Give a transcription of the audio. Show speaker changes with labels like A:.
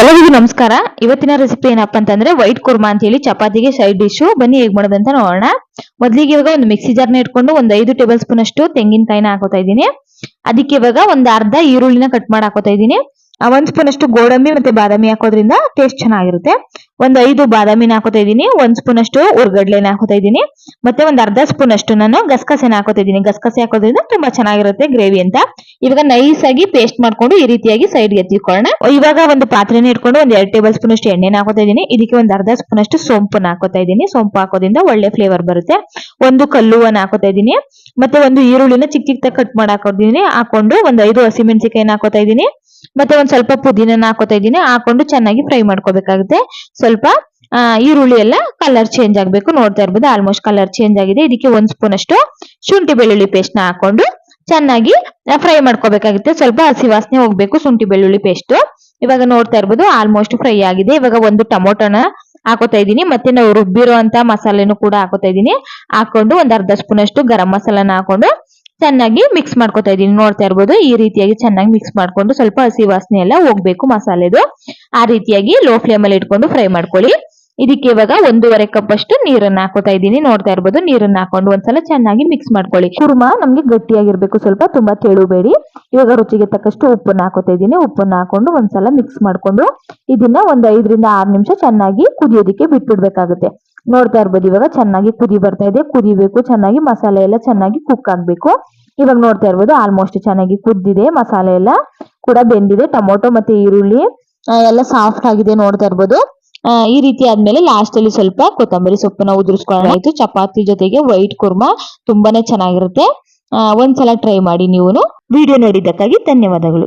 A: ಎಲ್ಲರಿಗೂ ನಮಸ್ಕಾರ. ಇವತ್ತಿನ ರೆಸಿಪಿ ಏನಪ್ಪಾ ಅಂತಂದ್ರೆ ವೈಟ್ ಕುರ್ಮಾ ಅಂತ ಹೇಳಿ ಚಪಾತಿಗೆ ಸೈಡ್ ಡಿಶ್ ಬನ್ನಿ ಹೇಗ್ ಮಾಡೋದಂತ ನೋಡೋಣ. ಮೊದ್ಲಿಗೆ ಇವಾಗ ಒಂದು ಮಿಕ್ಸಿ ಜಾರ್ನ ಇಟ್ಕೊಂಡು ಒಂದು ಐದು ಟೇಬಲ್ ಸ್ಪೂನ್ ಅಷ್ಟು ತೆಂಗಿನಕಾಯಿನ ಹಾಕೋತಾ ಇದ್ದೀನಿ. ಅದಕ್ಕೆ ಇವಾಗ ಒಂದು ಅರ್ಧ ಈರುಳ್ಳಿನ ಕಟ್ ಮಾಡಿ ಹಾಕೋತಾ ಇದ್ದೀನಿ. ಒಂದ್ ಸ್ಪೂನ್ ಅಷ್ಟು ಗೋಡಂಬಿ ಮತ್ತೆ ಬಾದಾಮಿ ಹಾಕೋದ್ರಿಂದ ಟೇಸ್ಟ್ ಚೆನ್ನಾಗಿರುತ್ತೆ. ಒಂದ್ ಐದು ಬಾದಾಮಿನ ಹಾಕೋತಾ ಇದ್ದೀನಿ, ಒಂದ್ ಸ್ಪೂನ್ ಅಷ್ಟು ಉರ್ಗಡ್ಲೆನ ಹಾಕೋತಾ ಇದ್ದೀನಿ, ಮತ್ತೆ ಒಂದ್ ಅರ್ಧ ಸ್ಪೂನ್ ಅಷ್ಟು ನಾನು ಗಸಗಸೆನ ಹಾಕೋತಾ ಇದ್ದೀನಿ. ಗಸಗಸೆ ಹಾಕೋದ್ರಿಂದ ತುಂಬಾ ಚೆನ್ನಾಗಿರುತ್ತೆ ಗ್ರೇವಿ ಅಂತ. ಇವಾಗ ನೈಸ್ ಆಗಿ ಪೇಸ್ಟ್ ಮಾಡ್ಕೊಂಡು ಈ ರೀತಿಯಾಗಿ ಸೈಡ್ ಎತ್ತಿಕೊಳ್ಳೋಣ. ಇವಾಗ ಒಂದು ಪಾತ್ರೆನ ಇಟ್ಕೊಂಡು ಒಂದ್ ಎರಡ್ ಟೇಬಲ್ ಸ್ಪೂನ್ ಅಷ್ಟು ಎಣ್ಣೆನ ಹಾಕೋತಾ ಇದ್ದೀನಿ. ಇದಕ್ಕೆ ಒಂದ್ ಅರ್ಧ ಸ್ಪೂನ್ ಅಷ್ಟು ಸೋಂಪುನ ಹಾಕೋತಾ ಇದ್ದೀನಿ. ಸೋಂಪು ಹಾಕೋದ್ರಿಂದ ಒಳ್ಳೆ ಫ್ಲೇವರ್ ಬರುತ್ತೆ. ಒಂದು ಕಲ್ಲುವನ್ನ ಹಾಕೋತಾ ಇದ್ದೀನಿ, ಮತ್ತೆ ಒಂದು ಈರುಳ್ಳಿನ ಚಿಕ್ಕ ಚಿಕ್ಕ ಕಟ್ ಮಾಡಿ ಹಾಕೋದಿದ್ದೀನಿ. ಹಾಕೊಂಡು ಒಂದ್ ಐದು ಹಸಿಮೆಣಸಿಕಾಯಿನ ಹಾಕೋತಾ ಇದ್ದೀನಿ. ಮತ್ತೆ ಒಂದ್ ಸ್ವಲ್ಪ ಪುದೀನ ಹಾಕೋತಾ ಇದ್ದೀನಿ. ಹಾಕೊಂಡು ಚೆನ್ನಾಗಿ ಫ್ರೈ ಮಾಡ್ಕೋಬೇಕಾಗುತ್ತೆ. ಸ್ವಲ್ಪ ಈರುಳ್ಳಿ ಎಲ್ಲ ಕಲರ್ ಚೇಂಜ್ ಆಗ್ಬೇಕು ನೋಡ್ತಾ ಇರ್ಬೋದು. ಆಲ್ಮೋಸ್ಟ್ ಕಲರ್ ಚೇಂಜ್ ಆಗಿದೆ. ಇದಕ್ಕೆ ಒಂದ್ ಸ್ಪೂನ್ ಅಷ್ಟು ಶುಂಠಿ ಬೆಳ್ಳುಳ್ಳಿ ಪೇಸ್ಟ್ನ ಹಾಕೊಂಡು ಚೆನ್ನಾಗಿ ಫ್ರೈ ಮಾಡ್ಕೋಬೇಕಾಗುತ್ತೆ. ಸ್ವಲ್ಪ ಹಸಿ ವಾಸನೆ ಹೋಗ್ಬೇಕು ಶುಂಠಿ ಬೆಳ್ಳುಳ್ಳಿ ಪೇಸ್ಟ್ ಇವಾಗ ನೋಡ್ತಾ ಇರ್ಬೋದು ಆಲ್ಮೋಸ್ಟ್ ಫ್ರೈ ಆಗಿದೆ. ಇವಾಗ ಒಂದು ಟೊಮೊಟೊನ ಹಾಕೋತಾ ಇದ್ದೀನಿ. ಮತ್ತೆ ನಾವು ರುಬ್ಬಿರೋ ಅಂತ ಮಸಾಲೆನೂ ಕೂಡ ಹಾಕೋತಾ ಇದ್ದೀನಿ. ಹಾಕೊಂಡು ಒಂದ್ ಅರ್ಧ ಸ್ಪೂನ್ ಅಷ್ಟು ಗರಂ ಮಸಾಲಾನ ಹಾಕೊಂಡು ಚೆನ್ನಾಗಿ ಮಿಕ್ಸ್ ಮಾಡ್ಕೊತಾ ಇದ್ದೀನಿ. ನೋಡ್ತಾ ಇರ್ಬೋದು, ಈ ರೀತಿಯಾಗಿ ಚೆನ್ನಾಗಿ ಮಿಕ್ಸ್ ಮಾಡ್ಕೊಂಡು ಸ್ವಲ್ಪ ಹಸಿ ವಾಸನೆ ಎಲ್ಲ ಹೋಗ್ಬೇಕು ಮಸಾಲೆದು. ಆ ರೀತಿಯಾಗಿ ಲೋ ಫ್ಲೇಮ್ ಅಲ್ಲಿ ಇಟ್ಕೊಂಡು ಫ್ರೈ ಮಾಡ್ಕೊಳ್ಳಿ. ಇದಕ್ಕೆ ಇವಾಗ ಒಂದೂವರೆ ಕಪ್ ಅಷ್ಟು ನೀರನ್ನ ಹಾಕೋತಾ ಇದ್ದೀನಿ. ನೋಡ್ತಾ ಇರ್ಬೋದು, ನೀರನ್ನ ಹಾಕೊಂಡು ಒಂದ್ಸಲ ಚೆನ್ನಾಗಿ ಮಿಕ್ಸ್ ಮಾಡ್ಕೊಳ್ಳಿ. ಕುರ್ಮಾ ನಮ್ಗೆ ಗಟ್ಟಿಯಾಗಿರ್ಬೇಕು. ಸ್ವಲ್ಪ ತುಂಬಾ ತೆಳುಬೇಡಿ ಇವಾಗ ರುಚಿಗೆ ತಕ್ಕಷ್ಟು ಉಪ್ಪನ್ನ ಹಾಕೋತಾ ಇದ್ದೀನಿ. ಉಪ್ಪನ್ನ ಹಾಕೊಂಡು ಒಂದ್ಸಲ ಮಿಕ್ಸ್ ಮಾಡ್ಕೊಂಡು ಇದನ್ನ ಒಂದ್ ಐದರಿಂದ ಆರು ನಿಮಿಷ ಚೆನ್ನಾಗಿ ಕುದಿಯೋದಿಕ್ಕೆ ಬಿಟ್ಬಿಡ್ಬೇಕಾಗುತ್ತೆ. ನೋಡ್ತಾ ಇರ್ಬೋದು. ಇವಾಗ ಚೆನ್ನಾಗಿ ಕುದಿ ಬರ್ತಾ ಇದೆ. ಕುದಿಬೇಕು, ಚೆನ್ನಾಗಿ ಮಸಾಲೆ ಎಲ್ಲ ಚೆನ್ನಾಗಿ ಕುಕ್ ಆಗ್ಬೇಕು. ಇವಾಗ ನೋಡ್ತಾ ಇರ್ಬೋದು ಆಲ್ಮೋಸ್ಟ್ ಚೆನ್ನಾಗಿ ಕುದ್ದಿದೆ. ಮಸಾಲೆ ಎಲ್ಲ ಕೂಡ ಬೆಂದಿದೆ. ಟೊಮೊಟೊ ಮತ್ತೆ ಈರುಳ್ಳಿ ಎಲ್ಲ ಸಾಫ್ಟ್ ಆಗಿದೆ ನೋಡ್ತಾ ಇರ್ಬೋದು. ಈ ರೀತಿ ಆದ್ಮೇಲೆ ಲಾಸ್ಟ್ ಅಲ್ಲಿ ಸ್ವಲ್ಪ ಕೊತ್ತಂಬರಿ ಸೊಪ್ಪನ್ನ ಉದುರಿಸ್ಕೊಳ್ಳೋಣ. ಚಪಾತಿ ಜೊತೆಗೆ ವೈಟ್ ಕುರ್ಮಾ ತುಂಬಾನೇ ಚೆನ್ನಾಗಿರುತ್ತೆ. ಒಂದ್ಸಲ ಟ್ರೈ ಮಾಡಿ ನೀವು ವಿಡಿಯೋ ನೋಡಿದ್ದಕ್ಕಾಗಿ ಧನ್ಯವಾದಗಳು.